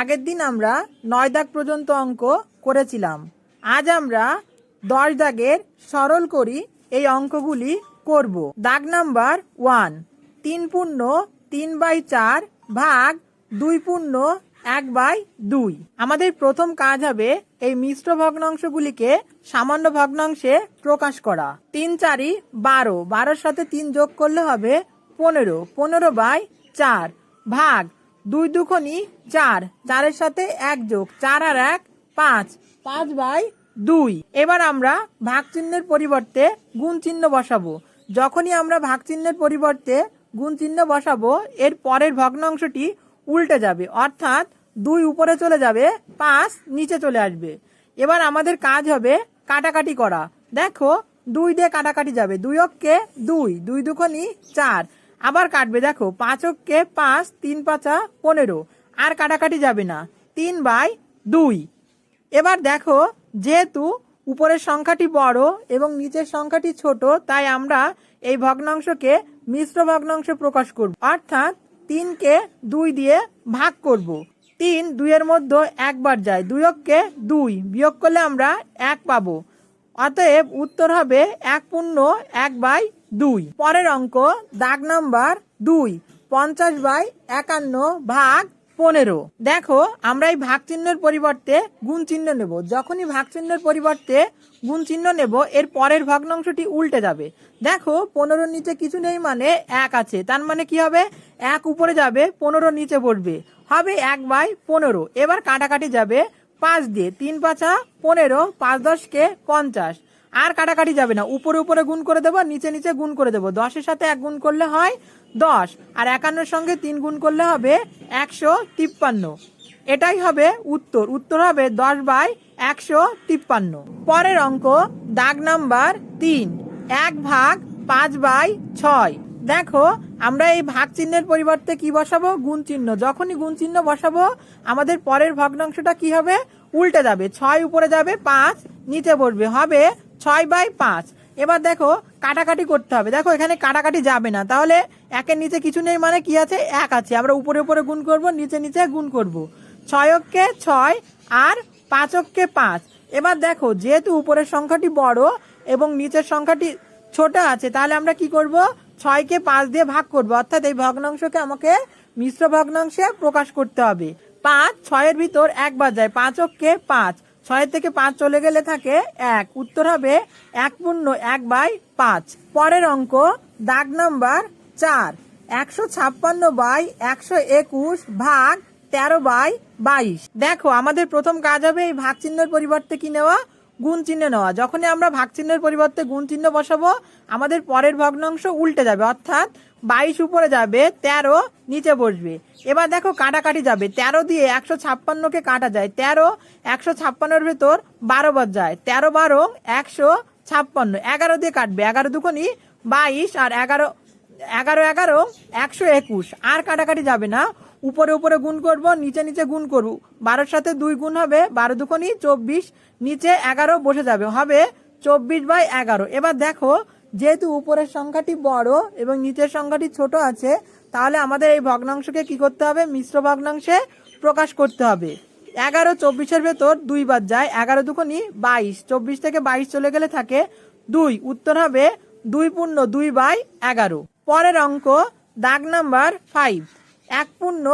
আগের দিন আমরা নয় দাগ পর্যন্ত অঙ্ক করেছিলাম। আজ আমরা দশ দাগের সরল করি এই অঙ্কগুলি করব। দাগ নাম্বার ওয়ান, তিন পূর্ণ তিন বাই চার ভাগ দুই পূর্ণ এক বাই দুই। আমাদের প্রথম কাজ হবে এই মিশ্র ভগ্নাংশগুলিকে সামান্য ভগ্নাংশে প্রকাশ করা। তিন চারি বারো, বারোর সাথে তিন যোগ করলে হবে পনেরো পনেরো বাই চার ভাগ দুই দুখনি, চার। চারের সাথে এক যোগ। চার আর এক, পাঁচ। পাঁচ বাই দুই। এবার আমরা ভাগ চিহ্নের পরিবর্তে গুণ চিহ্ন বসাবো। যখনই আমরা ভাগ চিহ্নের পরিবর্তে গুণ চিহ্ন বসাবো, এর পরের ভগ্নাংশটি উল্টে যাবে। অর্থাৎ দুই উপরে চলে যাবে, পাঁচ নিচে চলে আসবে। এবার আমাদের কাজ হবে কাটাকাটি করা। দেখো, দুই দিয়ে কাটাকাটি যাবে। দুই অক্ষে দুই। দুই দুখনি, চার। আবার কাটবে, দেখো, পাঁচ অক্ষে পাঁচ, তিন পাঁচা পনেরো। আর কাটাকাটি যাবে না, তিন বাই দুই। এবার দেখো, যেহেতু উপরের সংখ্যাটি বড় এবং নিচের সংখ্যাটি ছোট, তাই আমরা এই ভগ্নাংশকে মিশ্র ভগ্নাংশে প্রকাশ করব। অর্থাৎ তিনকে দুই দিয়ে ভাগ করব। তিন দুইয়ের মধ্যে একবার যায়, দুই অক্ষে দুই। বিয়োগ করলে আমরা এক পাবো। অতএব উত্তর হবে এক পূর্ণ এক বাই দুই। পরের অঙ্ক, দাগ নাম্বার দুই, পঞ্চাশ বাই একান্ন ভাগ পনেরো। দেখো, আমরা এই ভাগ চিহ্নের পরিবর্তে গুণ চিহ্ন নেব। যখনই ভাগ চিহ্নের পরিবর্তে গুণ চিহ্ন নেব, এর পরের ভগ্নাংশটি উল্টে যাবে। দেখো, পনেরোর নিচে কিছু নেই মানে এক আছে। তার মানে কি হবে? এক উপরে যাবে পনেরো নিচে পড়বে। হবে এক বাই পনেরো। এবার কাটাকাটি যাবে পাঁচ দিয়ে তিন পাঁচা পনেরো, পাঁচ দশকে পঞ্চাশ। আর কাটাকাটি যাবে না। উপরে উপরে গুণ করে দেবো, নিচে নিচে গুণ করে দেবো। দশের সাথে এক গুণ করলে হয় দশ। আর একান্নর সঙ্গে তিন গুণ করলে হবে একশো তিপ্পান্ন। এটাই হবে উত্তর। উত্তর হবে দশ বাই একশো তিপ্পান্ন। পরের অঙ্ক, দাগ নাম্বার তিন। এক ভাগ পাঁচ বাই ছয়। দেখো আমরা এই ভাগ চিহ্নের পরিবর্তে কি বসাবো? গুণ চিহ্ন। যখনই গুণ চিহ্ন বসাবো, আমাদের পরের ভগ্নাংশটা কি হবে? উল্টে যাবে। ছয় উপরে যাবে, পাঁচ। নিচে পড়বে। হবে ছয় বাই পাঁচ। এবার দেখো, কাটাকাটি করতে হবে। দেখো, এখানে কাটাকাটি যাবে না। তাহলে একের নিচে কিছু নেই মানে কি আছে? এক আছে। আমরা উপরে উপরে গুণ করব, নিচে নিচে গুণ করব। ছয় অক্ষে ছয় আর পাঁচ অক্ষে পাঁচ। এবার দেখো, যেহেতু উপরের সংখ্যাটি বড় এবং নিচের সংখ্যাটি ছোট আছে, তাহলে আমরা কি করব? ছয়কে পাঁচ দিয়ে ভাগ করব। অর্থাৎ এই ভগ্নাংশকে আমাকে মিশ্র ভগ্নাংশে প্রকাশ করতে হবে। পাঁচ ছয়ের ভিতর একবার যায়। পাঁচ অক্ষে পাঁচ। ছয়ের থেকে পাঁচ চলে গেলে থাকে এক। উত্তর হবে এক পূর্ণ এক বাই পাঁচ। পরের অঙ্ক দাগ নাম্বার চার। একশো ছাপ্পান্ন বাই একশো একুশ ভাগ তেরো বাই বাইশ। দেখো, আমাদের প্রথম কাজ হবে এই ভাগ চিহ্নের পরিবর্তে কি নেওয়া? গুণ চিহ্ন নেওয়া। যখনই আমরা ভাগ চিহ্নের পরিবর্তে গুণ চিহ্ন বসাবো, আমাদের পরের ভগ্নাংশ উল্টে যাবে, অর্থাৎ বাইশ উপরে যাবে, তেরো নিচে বসবে। এবার দেখো কাটাকাটি যাবে। তেরো দিয়ে একশো ছাপ্পান্নকে কাটা যায়। তেরো, একশো ছাপ্পান্নর ভেতর বারো বার যায়। তেরো বারো, একশো ছাপ্পান্ন। এগারো দিয়ে কাটবে। এগারো দুখনি বাইশ আর এগারো এগারো এগারো, একশো একুশ। আর কাটাকাটি যাবে না। উপরে উপরে গুণ করব, নিচে নিচে গুণ করব। বারোর সাথে দুই গুণ হবে, বারো দুখনি চব্বিশ, নিচে এগারো বসে যাবে। হবে চব্বিশ বাই এগারো। এবার দেখো, যেহেতু উপরের সংখ্যাটি বড় এবং নিচের সংখ্যাটি ছোট আছে, তাহলে আমাদের এই ভগ্নাংশকে কি করতে হবে? মিশ্র ভগ্নাংশে প্রকাশ করতে হবে। এগারো চব্বিশের ভেতর দুইবার যায়। এগারো দুখনি বাইশ। চব্বিশ থেকে বাইশ চলে গেলে থাকে দুই। উত্তর হবে দুই পূর্ণ দুই বাই এগারো। পরের অঙ্ক, দাগ নাম্বার ফাইভ এক পূর্ণ,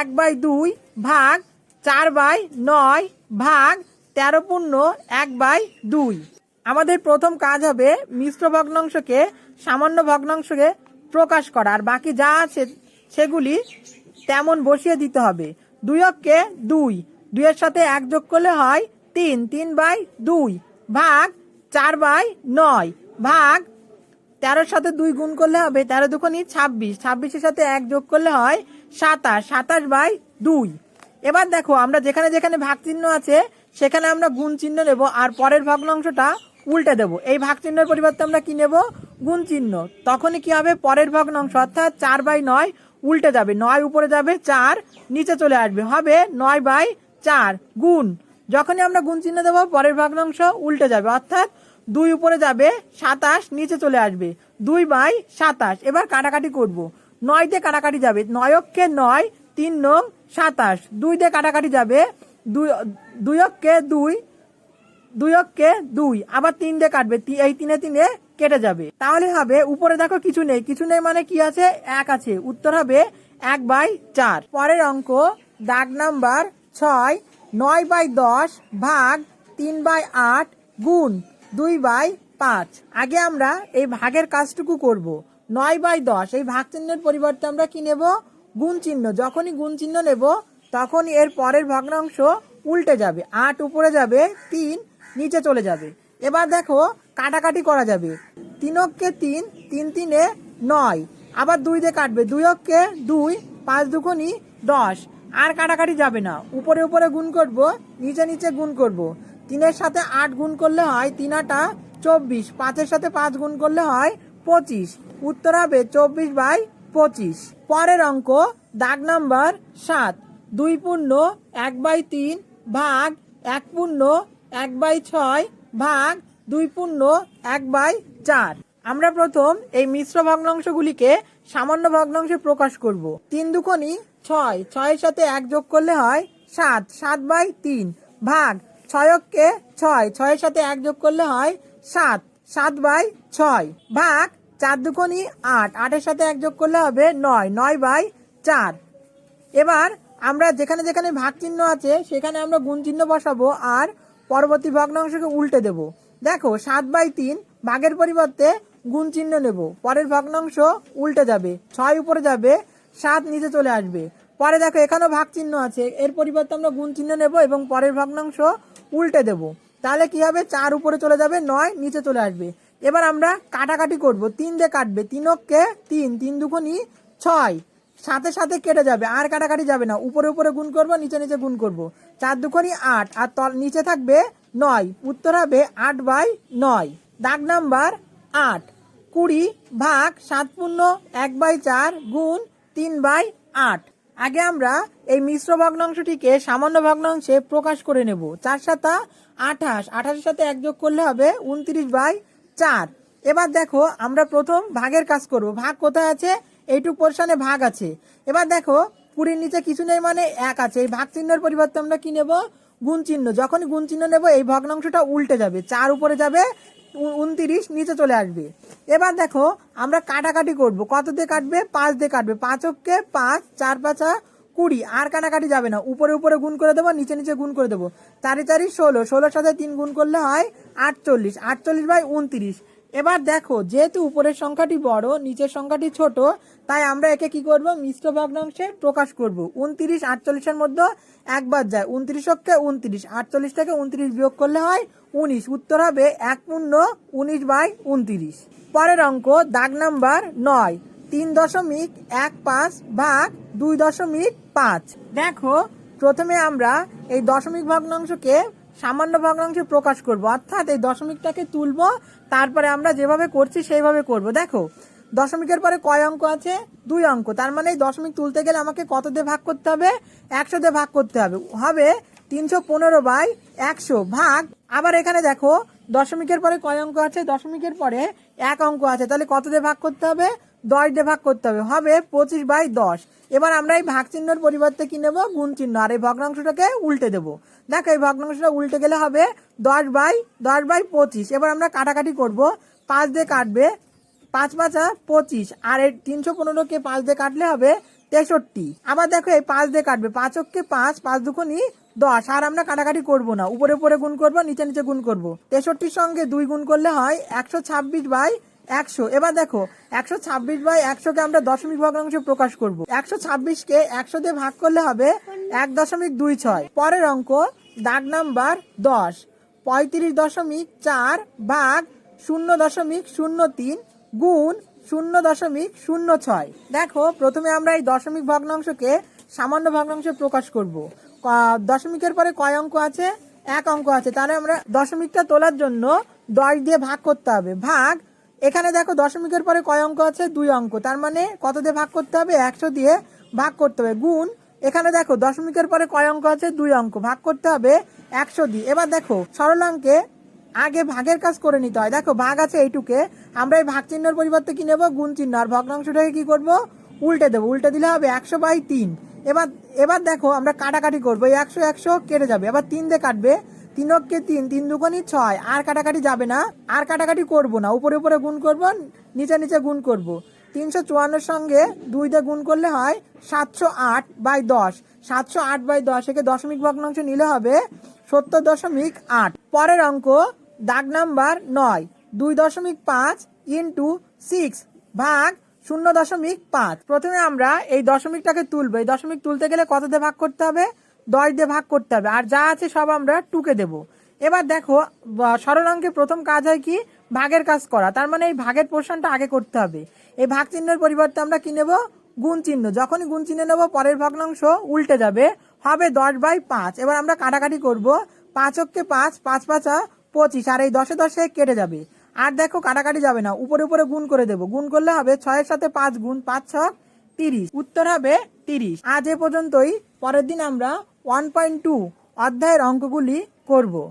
এক বাই দুই ভাগ চার বাই নয় ভাগ তেরো পূর্ণ, এক বাই দুই। আমাদের প্রথম কাজ হবে মিশ্র ভগ্নাংশকে সামান্য ভগ্নাংশকে প্রকাশ করা, আর বাকি যা আছে সেগুলি তেমন বসিয়ে দিতে হবে। দুই অক্ষে দুই, দুইয়ের সাথে এক যোগ করলে হয় তিন তিন বাই দুই ভাগ চার বাই নয় ভাগ তেরোর সাথে দুই গুণ করলে হবে তেরো দুখনি ছাব্বিশ, ছাব্বিশের সাথে এক যোগ করলে হয় সাতাশ সাতাশ বাই দুই। এবার দেখো, আমরা যেখানে যেখানে ভাগ চিহ্ন আছে, সেখানে আমরা গুণ চিহ্ন নেব, আর পরের ভগ্নাংশটা উল্টে দেব। এই ভাগ চিহ্নের পরিবর্তে আমরা কি নেব? গুণ চিহ্ন তখনই কি হবে? পরের ভগ্নাংশ, অর্থাৎ চার বাই নয় উল্টে যাবে। নয় উপরে যাবে চার, নিচে চলে আসবে। হবে নয় বাই চার, গুণ। যখনই আমরা গুণ চিহ্ন দেবো, পরের ভগ্নাংশ উল্টে যাবে। অর্থাৎ দুই উপরে যাবে সাতাশ, নিচে চলে আসবে। দুই বাই সাতাশ। এবার কাটাকাটি করব। নয় দিয়ে কাটাকাটি যাবে। নয় অক্ষে নয়, তিন নং সাতাশ। দুই দিয়ে কাটাকাটি যাবে। দুই দুই অক্ষে দুই দুই অক্ষে দুই। আবার তিন দিয়ে কাটবে। এই তিনে তিনে কেটে যাবে। তাহলে হবে, উপরে দেখো কিছু নেই। কিছু নেই মানে কি আছে? এক আছে। উত্তর হবে এক বাই চার। পরের অঙ্ক, দাগ নাম্বার ছয়, নয় বাই দশ ভাগ তিন বাই আট গুণ দুই বাই পাঁচ। আগে আমরা এই ভাগের কাজটুকু করব। নয় বাই দশ। এই ভাগ চিহ্নের পরিবর্তে আমরা কি নেব? গুণ চিহ্ন। যখনই গুণ চিহ্ন নেব, তখনই এর পরের ভগ্নাংশ উল্টে যাবে। আট উপরে যাবে, তিন নিচে চলে যাবে। এবার দেখো, কাটাকাটি করা যাবে। তিন অক্ষে তিন তিন তিনে নয়। আবার দুই দিয়ে কাটবে। দুই অক্ষে দুই, পাঁচ দুগুণি দশ। আর কাটাকাটি যাবে না। উপরে উপরে গুণ করব, নিচে নিচে গুণ করব। তিনের সাথে আট গুণ করলে হয় তিন আটা চব্বিশ। পাঁচের সাথে পাঁচ গুণ করলে হয় পঁচিশ। উত্তর হবে চব্বিশ বাই পঁচিশ। পরের অঙ্ক দাগ নাম্বার সাত। দুই পূর্ণ এক বাই তিন ভাগ এক পূর্ণ এক বাই ছয় ভাগ দুই পূর্ণ এক বাই চার। আমরা প্রথম এই মিশ্র ভগ্নাংশগুলিকে সামান্য ভগ্নাংশে প্রকাশ করব। তিন দুকোনি ছয়। ছয়ের সাথে এক যোগ করলে হয় সাত। সাত বাই তিন ভাগ ছয়ককে ছয়। ছয়ের সাথে এক যোগ করলে হয় সাত। সাত বাই ছয় ভাগ চার দুকোনি আট। আটের সাথে এক যোগ করলে হবে নয়। নয় বাই চার। এবার আমরা যেখানে যেখানে ভাগ চিহ্ন আছে, সেখানে আমরা গুণ চিহ্ন বসাবো আর পরবর্তী ভগ্নাংশকে উল্টে দেব। দেখো, সাত বাই তিন ভাগের পরিবর্তে গুণ চিহ্ন নেব। পরের ভগ্নাংশ উল্টে যাবে। ছয় উপরে যাবে, সাত নিচে চলে আসবে। পরে দেখো, এখানেও ভাগ চিহ্ন আছে। এর পরিবর্তে আমরা গুণ চিহ্ন নেব এবং পরের ভগ্নাংশ উল্টে দেব। তাহলে কি হবে? চার উপরে চলে যাবে, নয় নিচে চলে আসবে। এবার আমরা কাটাকাটি করব। তিন দিয়ে কাটবে। তিনককে তিন তিন দুগুণি ছয়। সাথে সাথে কেটে যাবে। আর কাটাকাটি যাবে না। উপরে উপরে গুণ করব, নিচে নিচে গুণ করব। চার দুখনি আট। আর তল নিচে থাকবে নয়। উত্তর হবে আট বাই নয়। দাগ নাম্বার আট। কুড়ি ভাগ সাত পূর্ণ এক বাই চার গুণ তিন বাই আট। আগে আমরা এই মিশ্র ভগ্নাংশটিকে সামান্য ভগ্নাংশে প্রকাশ করে নেব। চার সাতা আঠাশ। আঠাশের সাথে এক যোগ করলে হবে উনত্রিশ বাই চার। এবার দেখো, আমরা প্রথম ভাগের কাজ করব। ভাগ কোথায় আছে? এইটুক পোর্শনে ভাগ আছে। এবার দেখো, কুড়ির নিচে কিছু নেই মানে এক আছে। এই ভাগ চিহ্নের পরিবর্তে আমরা কি নেব? গুণ চিহ্ন। যখনই গুণ চিহ্ন নেব, এই ভগ্নাংশটা উল্টে যাবে। চার উপরে যাবে উনত্রিশ নিচে চলে আসবে। এবার দেখো, আমরা কাটাকাটি করব। কত দিয়ে কাটবে? পাঁচ দিয়ে কাটবে। পাঁচ অক্ষে পাঁচ, চার পাঁচা কুড়ি, আর কাটাকাটি যাবে না। উপরে উপরে গুণ করে দেবো, নিচে নিচে গুণ করে দেবো। চারি চারি ষোলো, ষোলোর সাথে তিন গুণ করলে হয় আটচল্লিশ। আটচল্লিশ বাই উনত্রিশ। এবার দেখো, যেহেতু উপরের সংখ্যাটি বড়, নিচের সংখ্যাটি ছোট, তাই আমরা একে কি করব? মিশ্র ভগ্নাংশে প্রকাশ করব। উনত্রিশ, আটচল্লিশের মধ্যে একবার যায়। উনত্রিশ অক্ষে উনত্রিশ। আটচল্লিশ থেকে উনত্রিশ বিয়োগ করলে হয় উনিশ। উত্তর হবে এক পূর্ণ উনিশ বাই উনত্রিশ। পরের অঙ্ক, দাগ নাম্বার নয়। তিন দশমিক এক পাঁচ ভাগ দুই দশমিক পাঁচ। দেখো, প্রথমে আমরা এই দশমিক ভগ্নাংশকে সামান্য ভগ্নাংশে প্রকাশ করব। অর্থাৎ এই দশমিকটাকে তুলব, তারপরে আমরা যেভাবে করছি সেইভাবে করব। দেখো, দশমিকের পরে কয় অঙ্ক আছে? দুই অঙ্ক। তার মানে এই দশমিক তুলতে গেলে আমাকে কত দিয়ে ভাগ করতে হবে? একশো দিয়ে ভাগ করতে হবে। হবে তিনশো পনেরো বাই একশো ভাগ। আবার এখানে দেখো, দশমিকের পরে কয় অঙ্ক আছে? দশমিকের পরে এক অঙ্ক আছে। তাহলে কত দিয়ে ভাগ করতে হবে? দশ দিয়ে ভাগ করতে হবে। হবে পঁচিশ বাই দশ। এবার আমরা এই ভাগ চিহ্নের পরিবর্তে কি নেব? গুণ চিহ্ন আর এই ভগ্নাংশটাকে উল্টে দেবো। দেখো, এই ভগ্নাংশটা উল্টে গেলে হবে দশ বাই দশ বাই পঁচিশ। এবার আমরা কাটাকাটি করব। পাঁচ দিয়ে কাটবে পাঁচ পাঁচা পঁচিশ। আর এই তিনশো পনেরোকে পাঁচ দিয়ে কাটলে হবে তেষট্টি। আবার দেখো এই পাঁচ দিয়ে কাটবে। পাঁচ অক্ষে পাঁচ পাঁচ দুখনি দশ। আর আমরা কাটাকাটি করব না। উপরে উপরে গুণ করব, নিচে নিচে গুণ করব। তেষট্টির সঙ্গে দুই গুণ করলে হয় একশো ছাব্বিশ বাই একশো। এবার দেখো, একশো ছাব্বিশ বাই একশোকে আমরা দশমিক ভগ্নাংশে প্রকাশ করব। একশো ছাব্বিশকে একশো দিয়ে ভাগ করলে হবে এক দশমিক দুই ছয়। পরের অঙ্ক, দাগ নাম্বার দশ। পঁয়ত্রিশ দশমিক চার ভাগ শূন্য দশমিক শূন্য তিন গুণ শূন্য দশমিক শূন্য ছয়। দেখো, প্রথমে আমরা এই দশমিক ভগ্নাংশকে সামান্য ভগ্নাংশে প্রকাশ করব। দশমিকের পরে কয় অঙ্ক আছে? এক অঙ্ক আছে। তাহলে আমরা দশমিকটা তোলার জন্য দশ দিয়ে ভাগ করতে হবে। ভাগ এখানে দেখো দশমিকের পরে কয় অঙ্ক আছে? দুই অঙ্ক। তার মানে কত দিয়ে ভাগ করতে হবে? একশো দিয়ে ভাগ করতে হবে। গুণ, এখানে দেখো দশমিকের পরে কয় অঙ্ক আছে? দুই অঙ্ক। ভাগ করতে হবে একশো দিয়ে। এবার দেখো সরলাঙ্কে আগে ভাগের কাজ করে নিতে হয়। দেখো ভাগ আছে এইটুকে। আমরা এই ভাগ চিহ্নের পরিবর্তে কি নেব? গুণ চিহ্ন। আর ভগ্নাংশটাকে কি করব? উল্টে দেবো। উল্টে দিলে হবে একশো বাই তিন। এবার এবার দেখো আমরা কাটাকাটি করব। এই একশো একশো কেটে যাবে। এবার তিন দিয়ে কাটবে। তিনককে তিন তিন দুগুণই ছয়। আর কাটাকাটি যাবে না। আর কাটাকাটি করব না। উপরে উপরে গুণ করব, নিচে নিচে গুণ করব। তিনশো চুয়ান্নর সঙ্গে দুই দিয়ে গুণ করলে হয় সাতশো আট বাই দশ। সাতশো আট বাই দশ একে দশমিক ভগ্নাংশ নিলে হবে সত্তর দশমিক আট। পরের অঙ্ক, দাগ নাম্বার নয়। দুই দশমিক পাঁচ ইন্টু সিক্স ভাগ শূন্য দশমিক পাঁচ। প্রথমে আমরা এই দশমিকটাকে তুলবো। এই দশমিক তুলতে গেলে কত দিয়ে ভাগ করতে হবে? দশ দিয়ে ভাগ করতে হবে। আর যা আছে সব আমরা টুকে দেব। এবার দেখো অঙ্কে প্রথম কাজ হয় কি? ভাগের কাজ করা। তার মানে এই ভাগের পোর্শনটা আগে করতে হবে। এই ভাগ চিহ্নের পরিবর্তে আমরা কি নেব? গুণ চিহ্ন। যখনই গুণ চিহ্ন নেব, পরের ভগ্নাংশ উল্টে যাবে। হবে দশ বাই পাঁচ। এবার আমরা কাটাকাটি করব। পাঁচ অক্ষে পাঁচ পাঁচ পাঁচা পঁচিশ। আর এই দশে দশে কেটে যাবে। আর দেখো, কাটাকাটি যাবে না। উপরে উপরে গুণ করে দেবো। গুণ করলে হবে ছয়ের সাথে পাঁচ গুণ পাঁচ ছ তিরিশ। উত্তর হবে তিরিশ। আজ এ পর্যন্তই। পরের দিন আমরা ওয়ান পয়েন্ট টু অধ্যায়ের অঙ্কগুলি করব।